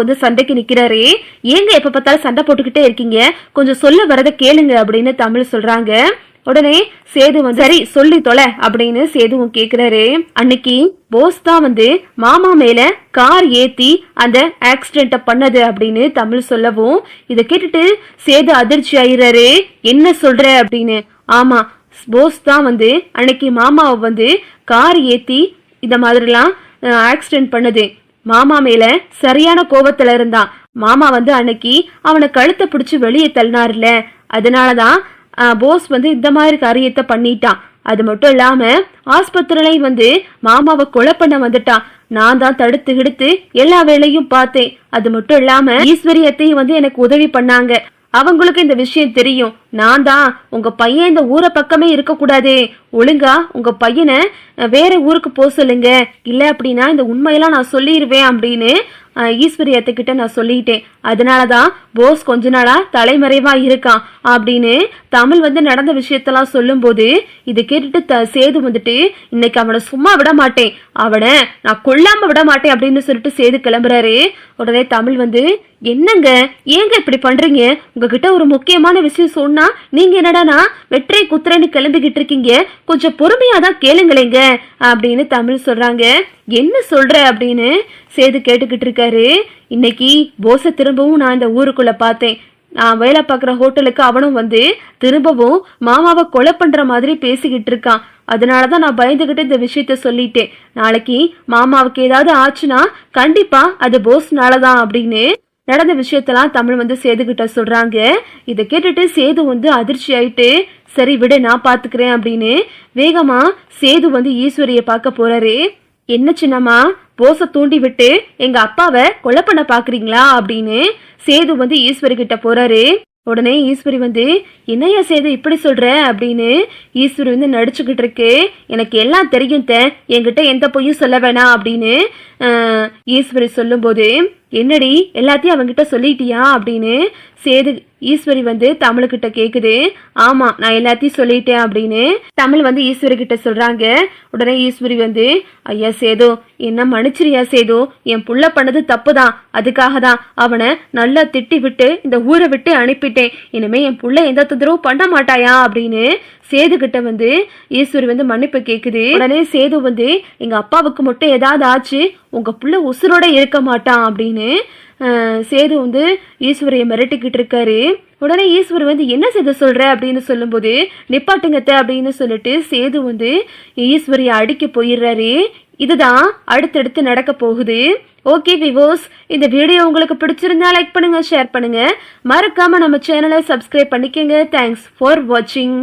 வந்து சண்டைக்கு நிக்கிறாரு. ஏங்க எப்ப பார்த்தாலும் சண்டை போட்டுக்கிட்டே இருக்கீங்க? கொஞ்சம் சொல்ல வரத கேளுங்க அப்படின்னு தமிழ் சொல்றாங்க. உடனே சேது வந்து சரி சொல்லி தொலை அப்படின்னு சேதுவும் கேக்குறாரு. அன்னைக்கு போஸ் தான் வந்து மாமா மேல கார் ஏத்தி அந்த ஆக்சிடென்ட பண்ணது அப்படின்னு தமிழ் சொல்லவும் இதை கேட்டுட்டு சேது அதிர்ச்சி ஆயிடுறாரு என்ன சொல்ற? அப்படின்னு. ஆமா போஸ் தான் வந்து அன்னைக்கு மாமாவை வந்து கார் ஏத்தி இந்த மாதிரிலாம் ஆக்சிடென்ட் பண்ணுது. மாமா மேல சரியான கோபத்துல இருந்தான் மாமா வந்து அன்னைக்கு அவனை கழுத்தை பிடிச்சு வெளியே தள்ளினார்ல. அதனாலதான் ஆஹ், போஸ் வந்து இந்த மாதிரி காரியத்தை பண்ணிட்டான். அது மட்டும் இல்லாம ஆஸ்பத்திரியிலையும் வந்து மாமாவை கொலை பண்ண வந்துட்டான் நான் தான் தடுத்து கிடுத்து எல்லா வேலையும் பார்த்தேன். அது மட்டும் இல்லாம ஈஸ்வரியத்தையும் வந்து எனக்கு உதவி பண்ணாங்க. அவங்களுக்கு இந்த விஷயம் தெரியும். நான் தான் உங்க பையன் இந்த ஊரை பக்கமே இருக்கக்கூடாது. ஒழுங்கா உங்க பையனை வேற ஊருக்கு போக சொல்லுங்க. இல்ல அப்படின்னா இந்த உண்மையெல்லாம் நான் சொல்லிடுவேன் அப்படின்னு அஹ், ஈஸ்வரி நான் சொல்லிட்டேன். அதனாலதான் போஸ் கொஞ்ச நாளா தலைமறைவா இருக்கான் அப்படின்னு தமிழ் வந்து நடந்த விஷயத்தெல்லாம் சொல்லும்போது இதை கேட்டுட்டு த- சேது வந்துட்டு இன்னைக்கு அவனை சும்மா விட மாட்டேன். அவனை நான் கொல்லாம விட மாட்டேன் அப்படின்னு சொல்லிட்டு சேது கிளம்புறாரு. உடனே தமிழ் வந்து என்னங்க? ஏங்க இப்படி பண்றீங்க? உங்ககிட்ட ஒரு முக்கியமான விஷயம் சொன்னா நீங்க என்னடானா வெற்றி குத்துறேன்னு கிளம்பிக்கிட்டு இருக்கீங்க. கொஞ்சம் பொறுமையா தான் கேளுங்களேங்க அப்படின்னு தமிழ் சொல்றாங்க. என்ன சொல்ற? அப்படின்னு சேது கேட்டுக்கிட்டு இருக்காரு. இன்னைக்கு போசை திரும்பவும் நான் இந்த ஊருக்குள்ள பார்த்தேன். நான் வேலை பார்க்குற ஹோட்டலுக்கு அவனும் வந்து திரும்பவும் மாமாவை கொலை பண்ற மாதிரி பேசிக்கிட்டு இருக்கான். அதனால தான் நான் பயந்துகிட்டு இந்த விஷயத்த சொல்லிட்டேன். நாளைக்கு மாமாவுக்கு ஏதாவது ஆச்சுன்னா கண்டிப்பா அது போஸ்னால தான் அப்படின்னு நடந்த விஷயத்தெல்லாம் தமிழ் வந்து சேதுகிட்ட சொல்றாங்க. இதை கேட்டுட்டு சேது வந்து அதிர்ச்சி ஆயிட்டு சரி விட நான் பாத்துக்கிறேன் அப்படின்னு வேகமா சேது வந்து ஈஸ்வரிய பார்க்க போறாரு. என்ன சின்னம்மா போச தூண்டி விட்டு எங்க அப்பாவை கொலை பண்ண பாக்குறீங்களா? அப்படின்னு சேது வந்து ஈஸ்வரி கிட்ட போறாரு. உடனே ஈஸ்வரி வந்து என்னையா சேது இப்படி சொல்ற? அப்படின்னு ஈஸ்வரி வந்து நடிச்சுக்கிட்டு இருக்கு. எனக்கு எல்லாம் தெரியும் தே என்கிட்ட எந்த பொய்யும் சொல்ல வேணாம். அப்படின்னு ஈஸ்வரி சொல்லும்போது என்னடி எல்லாத்தையும் அவங்கிட்ட சொல்லிட்டியா அப்படின்னு சேது ஈஸ்வரி வந்து தமிழ்கிட்ட கேக்குது. ஆமா நான் எல்லாத்தையும் சொல்லிட்டேன் அப்படின்னு தமிழ் வந்து ஈஸ்வரி கிட்ட சொல்றாங்க. உடனே ஈஸ்வரி வந்து ஐயா சேது என்ன மன்னிச்சிரியா சேது? என் புள்ள பண்ணது தப்பு தான் அதுக்காக தான் அவனை நல்லா திட்டி விட்டு இந்த ஊரை விட்டு அனுப்பிட்டேன். இனிமே என் புள்ள எந்த தொந்தரவும் பண்ண மாட்டாயா? அப்படின்னு சேது கிட்ட வந்து ஈஸ்வரி வந்து மன்னிப்பு கேக்குது. உடனே சேது வந்து எங்க அப்பாவுக்கு மட்டும் ஏதாவது ஆச்சு? உங்கள் பிள்ளை உசுரோட இருக்க மாட்டான் அப்படின்னு சேது வந்து ஈஸ்வரியை மிரட்டிக்கிட்டு இருக்காரு. உடனே ஈஸ்வர் வந்து என்ன சேது சொல்கிற அப்படின்னு சொல்லும்போது நிப்பாட்டுங்கத்த அப்படின்னு சொல்லிட்டு சேது வந்து ஈஸ்வரியை அடிக்க போயிடுறாரு. இதுதான் அடுத்தடுத்து நடக்க போகுது. ஓகே விவோஸ் இந்த வீடியோ உங்களுக்கு பிடிச்சிருந்தா லைக் பண்ணுங்க ஷேர் பண்ணுங்க. மறக்காம நம்ம சேனலை சப்ஸ்கிரைப் பண்ணிக்கங்க. தேங்க்ஸ் ஃபார் வாட்சிங்